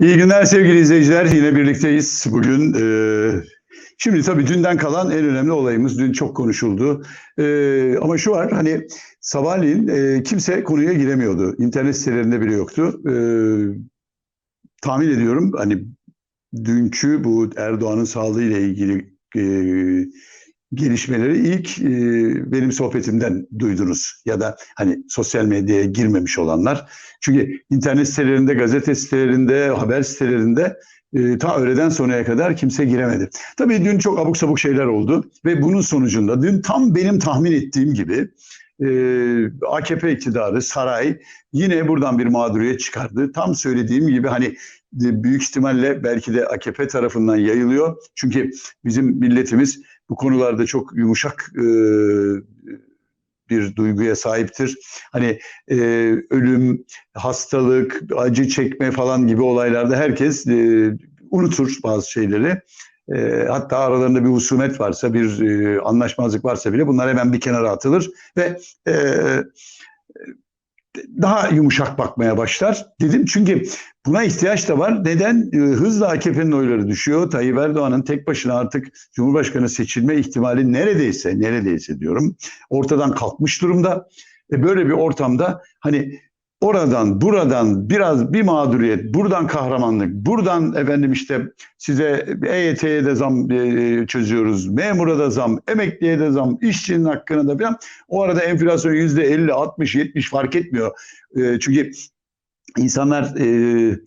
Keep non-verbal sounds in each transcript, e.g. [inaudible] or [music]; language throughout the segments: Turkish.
İyi günler sevgili izleyiciler. Yine birlikteyiz bugün. Ee, şimdi tabii dünden kalan en önemli olayımız. Dün çok konuşuldu. Ee, ama şu var hani sabahleyin e, kimse konuya giremiyordu. İnternet sitelerinde bile yoktu. Tahmin ediyorum hani dünkü bu Erdoğan'ın sağlığı ile ilgili e, gelişmeleri ilk e, benim sohbetimden duydunuz ya da hani sosyal medyaya girmemiş olanlar. Çünkü internet sitelerinde, gazete sitelerinde, haber sitelerinde e, ta öğleden sonraya kadar kimse giremedi. Tabii dün çok abuk sabuk şeyler oldu ve bunun sonucunda dün tam benim tahmin ettiğim gibi e, AKP iktidarı, saray yine buradan bir mağduriyet çıkardı. Tam söylediğim gibi hani büyük ihtimalle belki de AKP tarafından yayılıyor. Çünkü bizim milletimiz bu konularda çok yumuşak e, bir duyguya sahiptir. Hani e, ölüm, hastalık, acı çekme falan gibi olaylarda herkes e, unutur bazı şeyleri. Hatta aralarında bir husumet varsa, bir anlaşmazlık varsa bile bunlar hemen bir kenara atılır ve daha yumuşak bakmaya başlar dedim. Çünkü buna ihtiyaç da var. Neden? E, hızla AKP'nin oyları düşüyor. Tayyip Erdoğan'ın tek başına artık Cumhurbaşkanı seçilme ihtimali neredeyse, neredeyse diyorum ortadan kalkmış durumda. E böyle bir ortamda hani oradan buradan biraz bir mağduriyet, buradan kahramanlık, buradan efendim işte size EYT'ye de zam e, çözüyoruz, memura da zam, emekliye de zam, işçinin hakkına da falan. O arada enflasyon yüzde 50, 60, 70 fark etmiyor. E, çünkü insanlar e,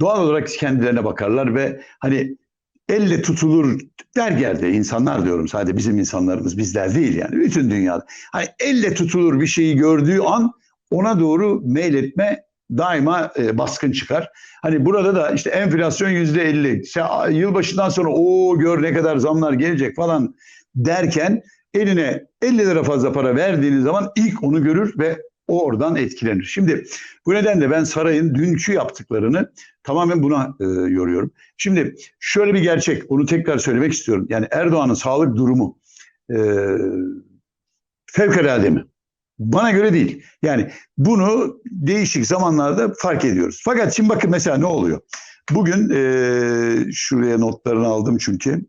doğal olarak kendilerine bakarlar ve hani elle tutulur der geldi insanlar diyorum sadece bizim insanlarımız bizler değil yani bütün dünyada. Hani elle tutulur bir şeyi gördüğü an ona doğru meyletme daima e, baskın çıkar. Hani burada da işte enflasyon yüzde elli. Yılbaşından sonra o gör ne kadar zamlar gelecek falan derken eline 50 lira fazla para verdiğiniz zaman ilk onu görür ve oradan etkilenir. Şimdi bu nedenle ben sarayın dünkü yaptıklarını tamamen buna e, yoruyorum. Şimdi şöyle bir gerçek, onu tekrar söylemek istiyorum. Yani Erdoğan'ın sağlık durumu e, fevkalade mi? Bana göre değil. Yani bunu değişik zamanlarda fark ediyoruz. Fakat şimdi bakın mesela ne oluyor? Bugün e, şuraya notlarını aldım çünkü.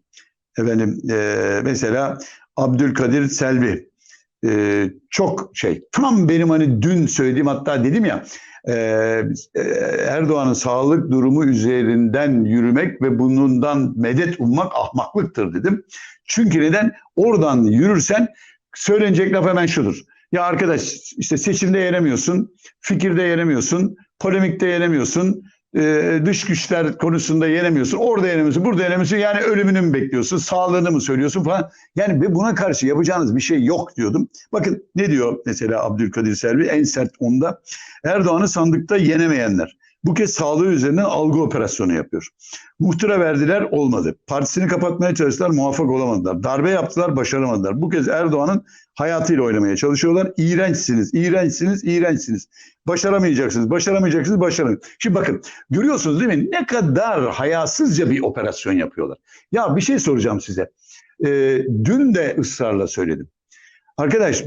Efendim e, mesela Abdülkadir Selvi e, çok şey tam benim hani dün söylediğim hatta dedim ya e, Erdoğan'ın sağlık durumu üzerinden yürümek ve bundan medet ummak ahmaklıktır dedim. Çünkü neden? Oradan yürürsen söylenecek laf hemen şudur. Ya arkadaş işte seçimde yenemiyorsun, fikirde yenemiyorsun, polemikte yenemiyorsun, e, dış güçler konusunda yenemiyorsun, orada yenemiyorsun, burada yenemiyorsun. Yani ölümünü mü bekliyorsun, sağlığını mı söylüyorsun falan. Yani buna karşı yapacağınız bir şey yok diyordum. Bakın ne diyor mesela Abdülkadir Selvi en sert onda. Erdoğan'ı sandıkta yenemeyenler. Bu kez sağlığı üzerinden algı operasyonu yapıyor. Muhtıra verdiler olmadı. Partisini kapatmaya çalıştılar muvaffak olamadılar. Darbe yaptılar başaramadılar. Bu kez Erdoğan'ın hayatıyla oynamaya çalışıyorlar. İğrençsiniz, iğrençsiniz, iğrençsiniz. Başaramayacaksınız, başaramayacaksınız, başaramayın. Şimdi bakın görüyorsunuz değil mi? Ne kadar hayasızca bir operasyon yapıyorlar. Ya bir şey soracağım size. Ee, dün de ısrarla söyledim. Arkadaş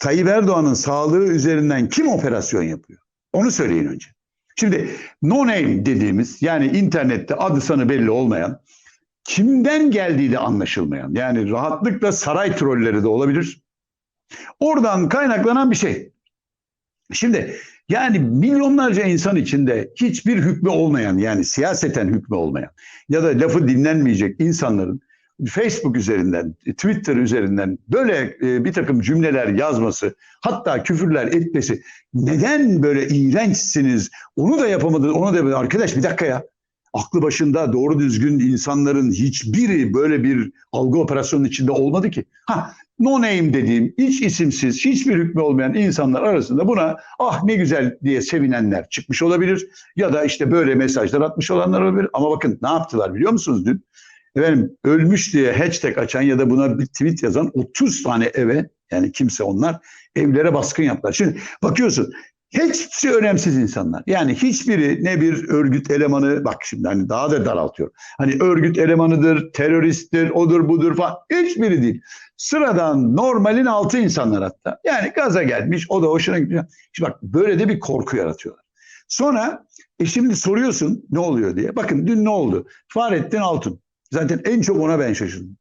Tayyip Erdoğan'ın sağlığı üzerinden kim operasyon yapıyor? Onu söyleyin önce. Şimdi no name dediğimiz yani internette adı sanı belli olmayan kimden geldiği de anlaşılmayan yani rahatlıkla saray trolleri de olabilir. Oradan kaynaklanan bir şey. Şimdi yani milyonlarca insan içinde hiçbir hükmü olmayan yani siyaseten hükmü olmayan ya da lafı dinlenmeyecek insanların Facebook üzerinden, Twitter üzerinden böyle e, bir takım cümleler yazması, hatta küfürler etmesi neden böyle iğrençsiniz, onu da yapamadınız, onu da yapamadınız. Arkadaş bir dakika ya. Aklı başında doğru düzgün insanların hiçbiri böyle bir algı operasyonun içinde olmadı ki. Ha, no name dediğim hiç isimsiz, hiçbir hükmü olmayan insanlar arasında buna ah ne güzel diye sevinenler çıkmış olabilir. Ya da işte böyle mesajlar atmış olanlar olabilir. Ama bakın ne yaptılar biliyor musunuz dün? Efendim ölmüş diye hashtag açan ya da buna bir tweet yazan 30 tane eve yani kimse onlar evlere baskın yaptılar. Şimdi bakıyorsun Hepsi önemsiz insanlar. Yani hiçbiri ne bir örgüt elemanı, bak şimdi hani daha da daraltıyor. Hani örgüt elemanıdır, teröristtir, odur budur falan. Hiçbiri değil. Sıradan normalin altı insanlar hatta. Yani gaza gelmiş, o da hoşuna gidiyor. Şimdi bak böyle de bir korku yaratıyorlar. Sonra e şimdi soruyorsun ne oluyor diye. Bakın dün ne oldu? Fahrettin Altun. Zaten en çok ona ben şaşırdım.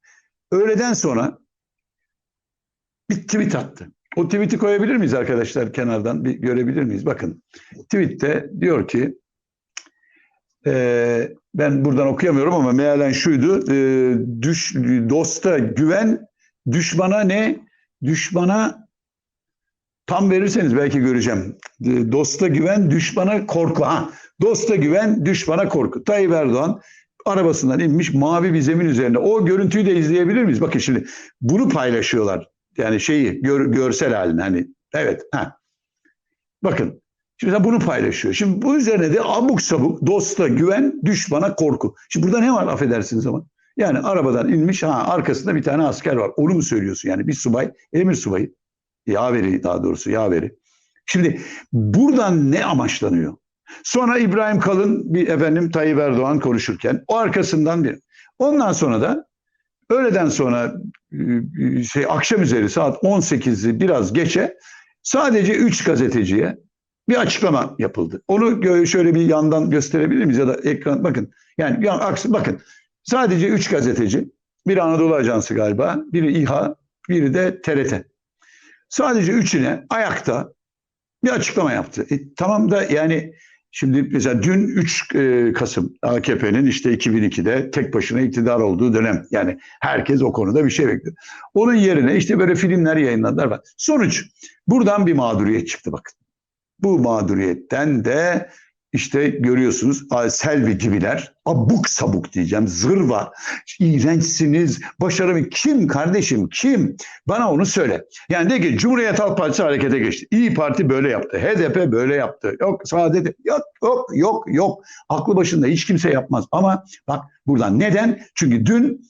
Öğleden sonra bir tweet attı. O tweet'i koyabilir miyiz arkadaşlar kenardan bir görebilir miyiz? Bakın tweette diyor ki e, ben buradan okuyamıyorum ama mealen şuydu. E, düş, dosta güven, düşmana ne? Düşmana tam verirseniz belki göreceğim. E, dosta güven, düşmana korku. Ha, dosta güven, düşmana korku. Tayyip Erdoğan arabasından inmiş mavi bir zemin üzerinde. O görüntüyü de izleyebilir miyiz? Bakın şimdi bunu paylaşıyorlar. Yani şeyi gör, görsel halini hani evet ha. Bakın şimdi bunu paylaşıyor. Şimdi bu üzerine de abuk sabuk dosta güven düşmana korku. Şimdi burada ne var affedersiniz ama. Yani arabadan inmiş ha arkasında bir tane asker var. Onu mu söylüyorsun yani bir subay emir subayı yaveri daha doğrusu yaveri. Şimdi buradan ne amaçlanıyor? Sonra İbrahim Kalın bir efendim Tayyip Erdoğan konuşurken o arkasından bir. Ondan sonra da öğleden sonra şey akşam üzeri saat 18'i biraz geçe sadece 3 gazeteciye bir açıklama yapıldı. Onu şöyle bir yandan gösterebilir miyiz ya da ekran bakın. Yani yan, aksi bakın. Sadece 3 gazeteci, bir Anadolu Ajansı galiba, biri İHA, biri de TRT. Sadece üçüne ayakta bir açıklama yaptı. E, tamam da yani Şimdi mesela dün 3 e, Kasım AKP'nin işte 2002'de tek başına iktidar olduğu dönem. Yani herkes o konuda bir şey bekliyor. Onun yerine işte böyle filmler yayınladılar. Sonuç buradan bir mağduriyet çıktı bakın. Bu mağduriyetten de işte görüyorsunuz Selvi gibiler abuk sabuk diyeceğim zırva iğrençsiniz başarımı kim kardeşim kim bana onu söyle. Yani de ki Cumhuriyet Halk Partisi harekete geçti. İyi Parti böyle yaptı. HDP böyle yaptı. Yok Saadet yok yok yok yok aklı başında hiç kimse yapmaz ama bak buradan neden? Çünkü dün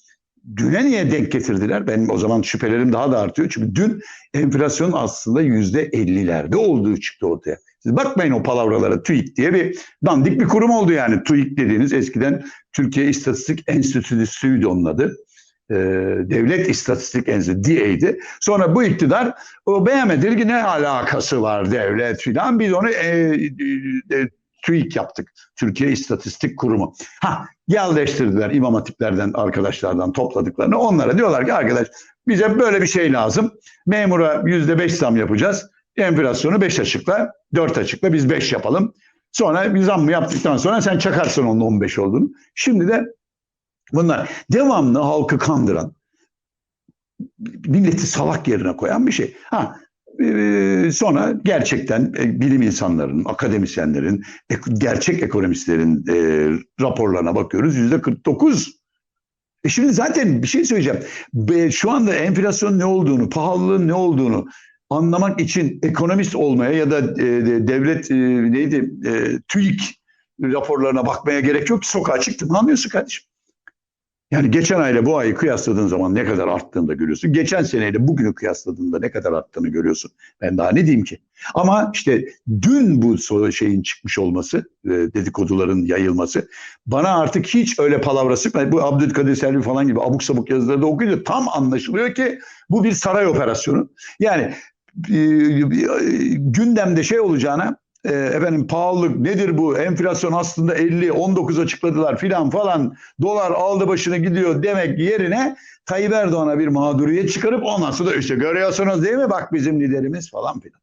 düne niye denk getirdiler? Benim o zaman şüphelerim daha da artıyor. Çünkü dün enflasyon aslında yüzde ellilerde olduğu çıktı ortaya. Siz bakmayın o palavralara TÜİK diye bir dandik bir kurum oldu yani. TÜİK dediğiniz eskiden Türkiye İstatistik Enstitüsü'ydü onun adı. Ee, Devlet İstatistik Enstitüsü DIE'ydi. Sonra bu iktidar o beğenmedi ki ne alakası var devlet filan. Biz onu e, e, TÜİK yaptık. Türkiye İstatistik Kurumu. Ha yerleştirdiler imam hatiplerden arkadaşlardan topladıklarını. Onlara diyorlar ki arkadaş bize böyle bir şey lazım. Memura yüzde beş zam yapacağız. Enflasyonu beş açıkla, dört açıkla biz beş yapalım. Sonra bir zam yaptıktan sonra sen çakarsın onun 15 olduğunu. Şimdi de bunlar devamlı halkı kandıran, milleti salak yerine koyan bir şey. Ha sonra gerçekten e, bilim insanlarının, akademisyenlerin, gerçek ekonomistlerin e, raporlarına bakıyoruz. Yüzde 49. E şimdi zaten bir şey söyleyeceğim. Şu anda enflasyon ne olduğunu, pahalılığın ne olduğunu anlamak için ekonomist olmaya ya da devlet neydi TÜİK raporlarına bakmaya gerek yok sokağa çıktın anlıyorsun kardeşim. Yani geçen ayla bu ayı kıyasladığın zaman ne kadar arttığını da görüyorsun. Geçen seneyle bugünü kıyasladığında ne kadar arttığını görüyorsun. Ben daha ne diyeyim ki? Ama işte dün bu şeyin çıkmış olması, e, dedikoduların yayılması bana artık hiç öyle palavra sıkmadı. Bu Abdülkadir Selvi falan gibi abuk sabuk yazıları da okuyunca tam anlaşılıyor ki bu bir saray operasyonu. Yani e, gündemde şey olacağına e, efendim pahalılık nedir bu enflasyon aslında 50 19 açıkladılar filan falan dolar aldı başını gidiyor demek yerine Tayyip Erdoğan'a bir mağduriyet çıkarıp ondan sonra işte görüyorsunuz değil mi bak bizim liderimiz falan filan.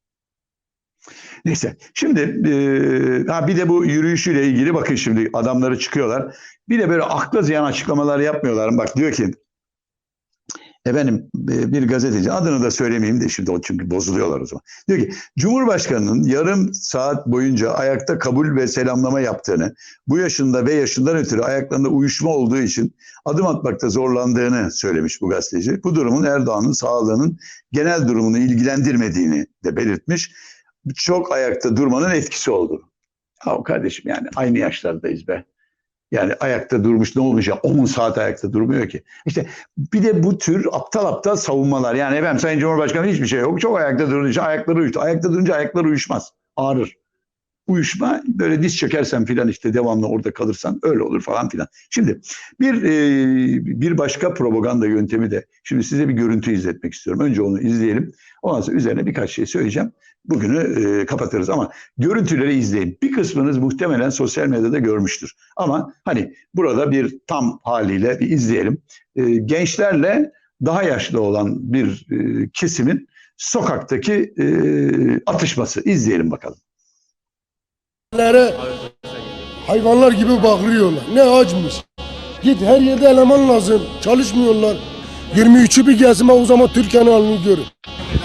Neyse şimdi e, ha bir de bu yürüyüşüyle ilgili bakın şimdi adamları çıkıyorlar. Bir de böyle akla ziyan açıklamalar yapmıyorlar. Bak diyor ki efendim e, bir gazeteci adını da söylemeyeyim de şimdi o çünkü bozuluyorlar o zaman. Diyor ki Cumhurbaşkanı'nın yarım saat boyunca ayakta kabul ve selamlama yaptığını, bu yaşında ve yaşından ötürü ayaklarında uyuşma olduğu için adım atmakta zorlandığını söylemiş bu gazeteci. Bu durumun Erdoğan'ın sağlığının genel durumunu ilgilendirmediğini de belirtmiş. Çok ayakta durmanın etkisi olduğunu. Ya kardeşim yani aynı yaşlardayız be. Yani ayakta durmuş ne ya 10 saat ayakta durmuyor ki. İşte bir de bu tür aptal aptal savunmalar. Yani efendim Sayın Cumhurbaşkanı hiçbir şey yok. Çok ayakta durduğu için ayakları uyuştu. Ayakta durunca ayakları uyuşmaz. ağrır. Uyuşma böyle diz çökersen filan işte devamlı orada kalırsan öyle olur falan filan. Şimdi bir e, bir başka propaganda yöntemi de şimdi size bir görüntü izletmek istiyorum. Önce onu izleyelim. Ondan sonra üzerine birkaç şey söyleyeceğim. Bugünü e, kapatırız ama görüntüleri izleyin. Bir kısmınız muhtemelen sosyal medyada görmüştür. Ama hani burada bir tam haliyle bir izleyelim. E, gençlerle daha yaşlı olan bir e, kesimin sokaktaki e, atışması. izleyelim bakalım. Hayvanlara hayvanlar gibi bağırıyorlar. Ne acmış. Git her yerde eleman lazım. Çalışmıyorlar. 23'ü bir gezme o zaman Türkiye'nin halini görün.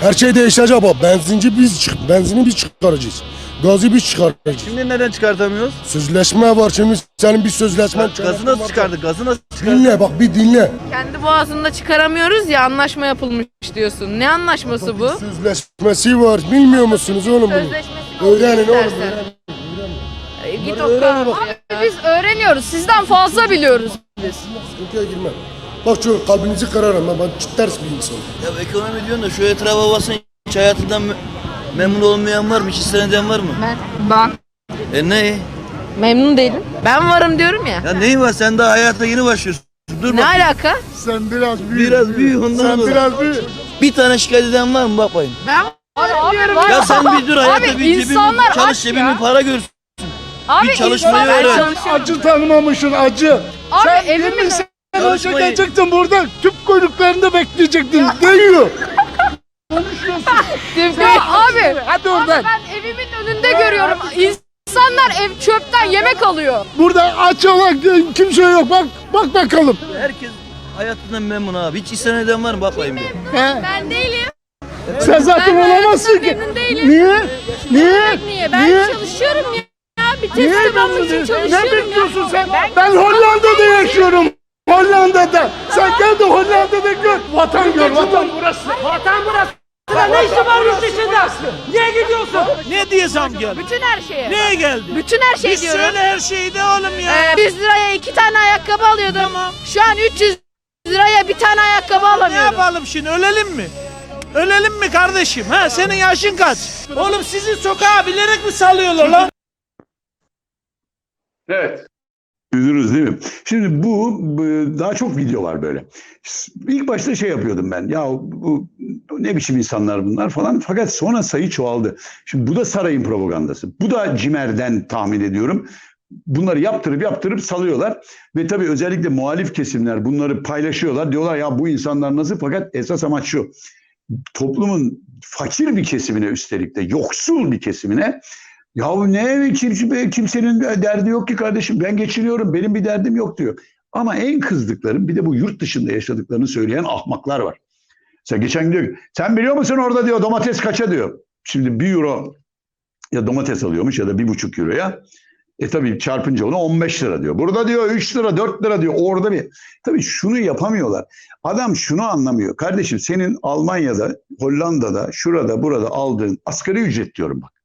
Her şey değişecek bak. Benzinci biz çık, benzini biz çıkaracağız. Gazı biz çıkaracağız. Şimdi neden çıkartamıyoruz? Sözleşme var şimdi senin bir sözleşmen. Gazı nasıl çıkardık? Gazı nasıl çıkardık? Dinle bak bir dinle. Kendi boğazında çıkaramıyoruz ya anlaşma yapılmış diyorsun. Ne anlaşması bu? Sözleşmesi var. Bilmiyor musunuz oğlum bunu? Sözleşmesi Öğrenin oğlum. öğrenin. Git oku. bak. Biz öğreniyoruz. Sizden fazla biliyoruz biz. Sıkıntıya girme. Bak şu kalbinizi kırarım ben, ben ters bir insanım. Ya ekonomi diyorsun da şu etrafa basın hiç hayatından me- memnun olmayan var mı? Hiç istenen eden var mı? Ben, ben E ne? memnun değilim. Ben varım diyorum ya. Ya neyin var? Sen daha hayata yeni başlıyorsun. Dur Ne bak. alaka? Sen biraz büyük. Biraz büyük ondan Sen dolayı. biraz büyük. Bir tane şikayet eden var mı? Bak bakayım. Ben varım diyorum Ya sen bir dur hayatta Abi bir insanlar cebimi, çalış cebimi para görsün. Abi bir çalışmayı insanlar öğren. Acı tanımamışsın acı. Abi Sen evimin değil mi? Sen önce Çalışmayı- gelecektin burada tüp kuyruklarında bekleyecektin. Değiyor. [laughs] Ya abi. Hadi Abi oradan. ben evimin önünde görüyorum. İnsanlar ev çöpten yemek alıyor. Burada aç olan kimse yok. Bak bak bakalım. Herkes hayatından memnun abi. Hiç istenen eden var mı? Bak bakayım bir. He? Ben değilim. Sen zaten Ben olamazsın ki. memnun değilim. Niye? Niye? Niye? Ben çalışıyorum ya. Bir Niye teslim almak için çalışıyorum Ne ya. bekliyorsun sen? Ben- Ben Hollanda'da yaşıyorum. Hollanda'da. Sen gel de Hollanda'da gör. Vatan gör. Vatan burası. Vatan burası. Ne işin var yurt dışında? Niye gidiyorsun? Ne diye zam geldi? Bütün her şeye. Neye geldi? Bütün her şey Biz diyorum. söyle her şeyi de oğlum ya. Ee, 100 liraya iki tane ayakkabı alıyordum. Şu an 300 liraya bir tane ayakkabı ne alamıyorum. yapalım şimdi ölelim mi? Ölelim mi kardeşim? Ha senin yaşın kaç? Oğlum sizi sokağa bilerek mi salıyorlar lan? Evet. Duydunuz değil mi? Şimdi bu daha çok video var böyle. İlk başta şey yapıyordum ben. Ya bu ne biçim insanlar bunlar falan. Fakat sonra sayı çoğaldı. Şimdi bu da sarayın propagandası. Bu da Cimer'den tahmin ediyorum. Bunları yaptırıp yaptırıp salıyorlar. Ve tabii özellikle muhalif kesimler bunları paylaşıyorlar. Diyorlar ya bu insanlar nasıl? Fakat esas amaç şu. Toplumun fakir bir kesimine üstelik de yoksul bir kesimine ya ne kimse, kimsenin derdi yok ki kardeşim ben geçiniyorum benim bir derdim yok diyor. Ama en kızdıklarım bir de bu yurt dışında yaşadıklarını söyleyen ahmaklar var. Sen geçen diyor sen biliyor musun orada diyor domates kaça diyor. Şimdi bir euro ya domates alıyormuş ya da bir buçuk euroya. E tabii çarpınca onu 15 lira diyor. Burada diyor 3 lira 4 lira diyor. Orada bir. Tabii şunu yapamıyorlar. Adam şunu anlamıyor. Kardeşim senin Almanya'da, Hollanda'da, şurada, burada aldığın asgari ücret diyorum bak.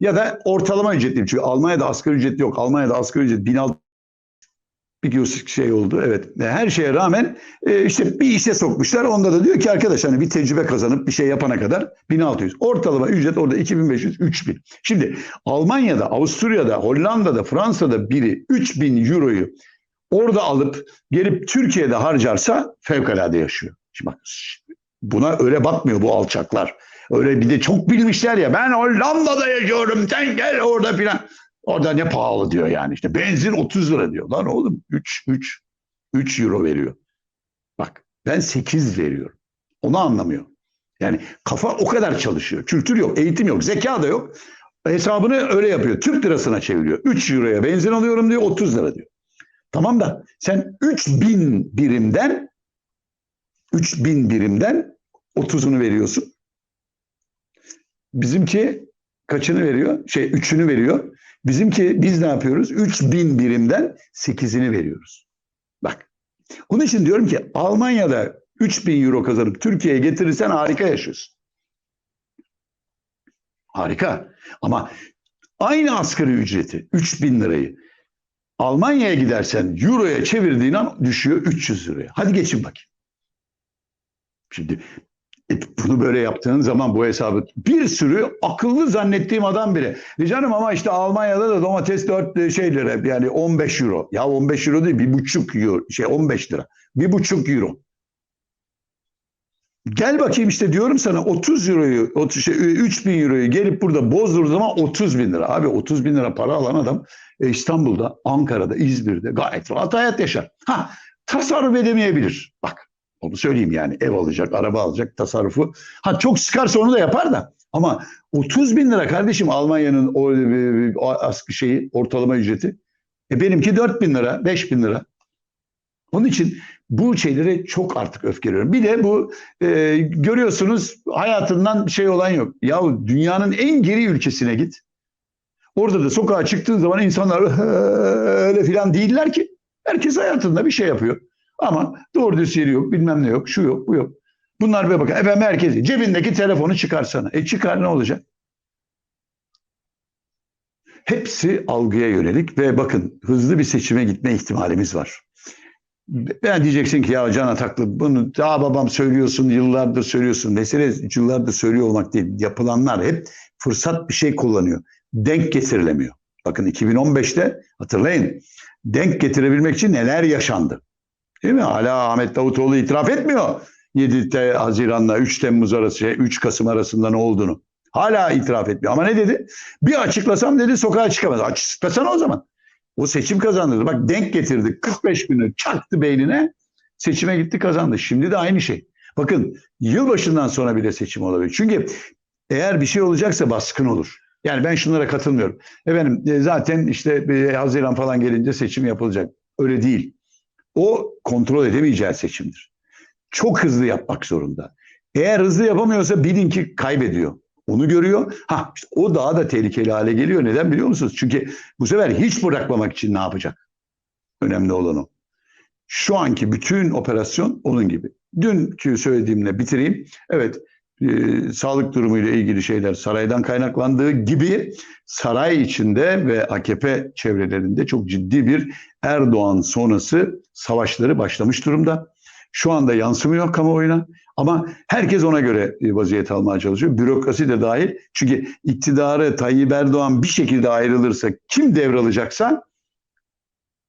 Ya da ortalama ücret diyeyim. Çünkü Almanya'da asgari ücret yok. Almanya'da asgari ücret 1600 bir şey oldu. Evet. Her şeye rağmen e, işte bir işe sokmuşlar. Onda da diyor ki arkadaş hani bir tecrübe kazanıp bir şey yapana kadar 1600. Ortalama ücret orada 2500 3000. Şimdi Almanya'da, Avusturya'da, Hollanda'da, Fransa'da biri 3000 euroyu orada alıp gelip Türkiye'de harcarsa fevkalade yaşıyor. Şimdi bak buna öyle bakmıyor bu alçaklar. Öyle bir de çok bilmişler ya ben Hollanda'da yaşıyorum sen gel orada filan. Orada ne pahalı diyor yani işte benzin 30 lira diyor. Lan oğlum 3 3 3 euro veriyor. Bak ben 8 veriyorum. Onu anlamıyor. Yani kafa o kadar çalışıyor. Kültür yok, eğitim yok, zeka da yok. Hesabını öyle yapıyor. Türk lirasına çeviriyor. 3 euroya benzin alıyorum diyor 30 lira diyor. Tamam da sen 3000 birimden 3000 birimden 30'unu veriyorsun. Bizimki kaçını veriyor? Şey üçünü veriyor. Bizimki biz ne yapıyoruz? 3000 birimden 8'ini veriyoruz. Bak. Onun için diyorum ki Almanya'da 3000 euro kazanıp Türkiye'ye getirirsen harika yaşıyorsun. Harika. Ama aynı asgari ücreti 3000 lirayı Almanya'ya gidersen euroya çevirdiğin an düşüyor 300 liraya. Hadi geçin bakayım. Şimdi bunu böyle yaptığın zaman bu hesabı bir sürü akıllı zannettiğim adam bile. E canım ama işte Almanya'da da domates 4 şey lira yani 15 euro. Ya 15 euro değil bir buçuk euro şey 15 lira. Bir buçuk euro. Gel bakayım işte diyorum sana 30 euroyu, 30, şey, 3 bin euroyu gelip burada bozduğu zaman 30 bin lira. Abi 30 bin lira para alan adam e, İstanbul'da, Ankara'da, İzmir'de gayet rahat hayat yaşar. Ha tasarruf edemeyebilir. Bak onu söyleyeyim yani ev alacak, araba alacak, tasarrufu. Ha çok sıkarsa onu da yapar da. Ama 30 bin lira kardeşim Almanya'nın o, e, o şeyi ortalama ücreti. E benimki 4 bin lira, 5 bin lira. Onun için bu şeylere çok artık öfkeleniyorum. Bir de bu e, görüyorsunuz hayatından şey olan yok. Yahu dünyanın en geri ülkesine git. Orada da sokağa çıktığın zaman insanlar [laughs] öyle filan değiller ki. Herkes hayatında bir şey yapıyor. Ama doğru düz yok, bilmem ne yok, şu yok, bu yok. Bunlar bir bakın. Efendim herkes cebindeki telefonu çıkarsana. E çıkar ne olacak? Hepsi algıya yönelik ve bakın hızlı bir seçime gitme ihtimalimiz var. Ben diyeceksin ki ya Can Ataklı bunu daha babam söylüyorsun yıllardır söylüyorsun. Mesele yıllardır söylüyor olmak değil. Yapılanlar hep fırsat bir şey kullanıyor. Denk getirilemiyor. Bakın 2015'te hatırlayın denk getirebilmek için neler yaşandı. Değil mi? Hala Ahmet Davutoğlu itiraf etmiyor. 7 Haziran'la 3 Temmuz arası, 3 Kasım arasında ne olduğunu. Hala itiraf etmiyor. Ama ne dedi? Bir açıklasam dedi sokağa çıkamaz. Açıklasana o zaman. O seçim kazandırdı. Bak denk getirdi. 45 günü çaktı beynine. Seçime gitti kazandı. Şimdi de aynı şey. Bakın yılbaşından sonra bile seçim olabilir. Çünkü eğer bir şey olacaksa baskın olur. Yani ben şunlara katılmıyorum. Efendim e, zaten işte bir Haziran falan gelince seçim yapılacak. Öyle değil. O kontrol edemeyeceği seçimdir. Çok hızlı yapmak zorunda. Eğer hızlı yapamıyorsa bilin ki kaybediyor. Onu görüyor. Ha işte o daha da tehlikeli hale geliyor. Neden biliyor musunuz? Çünkü bu sefer hiç bırakmamak için ne yapacak? Önemli olan o. Şu anki bütün operasyon onun gibi. Dünkü söylediğimle bitireyim. Evet e, sağlık durumuyla ilgili şeyler saraydan kaynaklandığı gibi saray içinde ve AKP çevrelerinde çok ciddi bir Erdoğan sonrası savaşları başlamış durumda. Şu anda yansımıyor kamuoyuna ama herkes ona göre e, vaziyet almaya çalışıyor. Bürokrasi de dahil. Çünkü iktidarı Tayyip Erdoğan bir şekilde ayrılırsa kim devralacaksa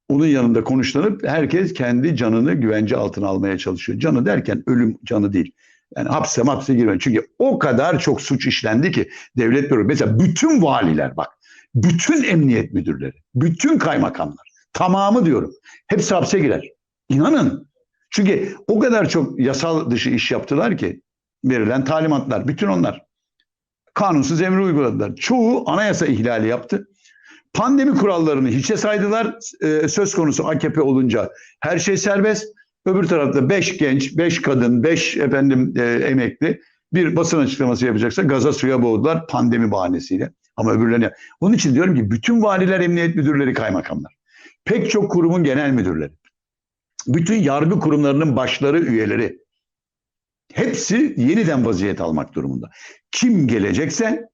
onun yanında konuşlanıp herkes kendi canını güvence altına almaya çalışıyor. Canı derken ölüm canı değil. Yani hapse hapse girme. Çünkü o kadar çok suç işlendi ki devlet büro. Mesela bütün valiler bak. Bütün emniyet müdürleri. Bütün kaymakamlar. Tamamı diyorum. Hepsi hapse girer. İnanın. Çünkü o kadar çok yasal dışı iş yaptılar ki verilen talimatlar. Bütün onlar. Kanunsuz emri uyguladılar. Çoğu anayasa ihlali yaptı. Pandemi kurallarını hiçe saydılar. Ee, söz konusu AKP olunca her şey serbest. Öbür tarafta 5 genç, 5 kadın, 5 efendim e, emekli bir basın açıklaması yapacaksa gaza suya boğdular pandemi bahanesiyle. Ama öbürlerine. Onun için diyorum ki bütün valiler, emniyet müdürleri, kaymakamlar. Pek çok kurumun genel müdürleri. Bütün yargı kurumlarının başları, üyeleri. Hepsi yeniden vaziyet almak durumunda. Kim gelecekse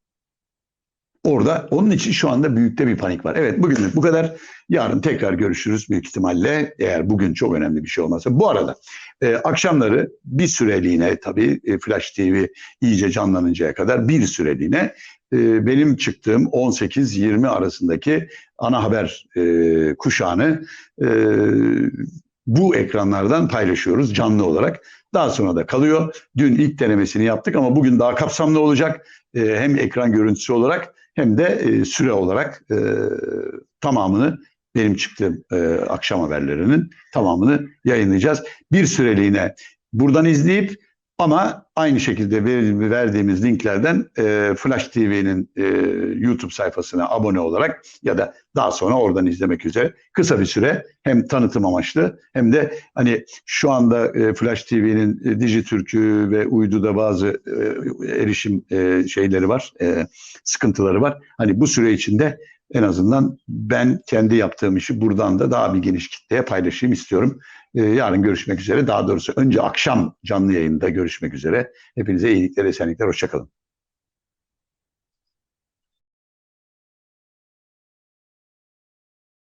orada onun için şu anda büyükte bir panik var. Evet bugünlük bu kadar. Yarın tekrar görüşürüz büyük ihtimalle eğer bugün çok önemli bir şey olmazsa. Bu arada e, akşamları bir süreliğine tabii e, Flash TV iyice canlanıncaya kadar bir süreliğine e, benim çıktığım 18-20 arasındaki ana haber e, kuşağını e, bu ekranlardan paylaşıyoruz canlı olarak. Daha sonra da kalıyor. Dün ilk denemesini yaptık ama bugün daha kapsamlı olacak. E, hem ekran görüntüsü olarak hem de e, süre olarak e, tamamını benim çıktığım e, akşam haberlerinin tamamını yayınlayacağız. Bir süreliğine buradan izleyip ama aynı şekilde ver- verdiğimiz linklerden e, Flash TV'nin e, YouTube sayfasına abone olarak ya da daha sonra oradan izlemek üzere kısa bir süre hem tanıtım amaçlı hem de hani şu anda e, Flash TV'nin e, Dijitürk'ü ve Uydu'da bazı erişim şeyleri var, sıkıntıları var. Hani bu süre içinde en azından ben kendi yaptığım işi buradan da daha bir geniş kitleye paylaşayım istiyorum. Ee, yarın görüşmek üzere. Daha doğrusu önce akşam canlı yayında görüşmek üzere. Hepinize iyilikler, esenlikler, hoşçakalın.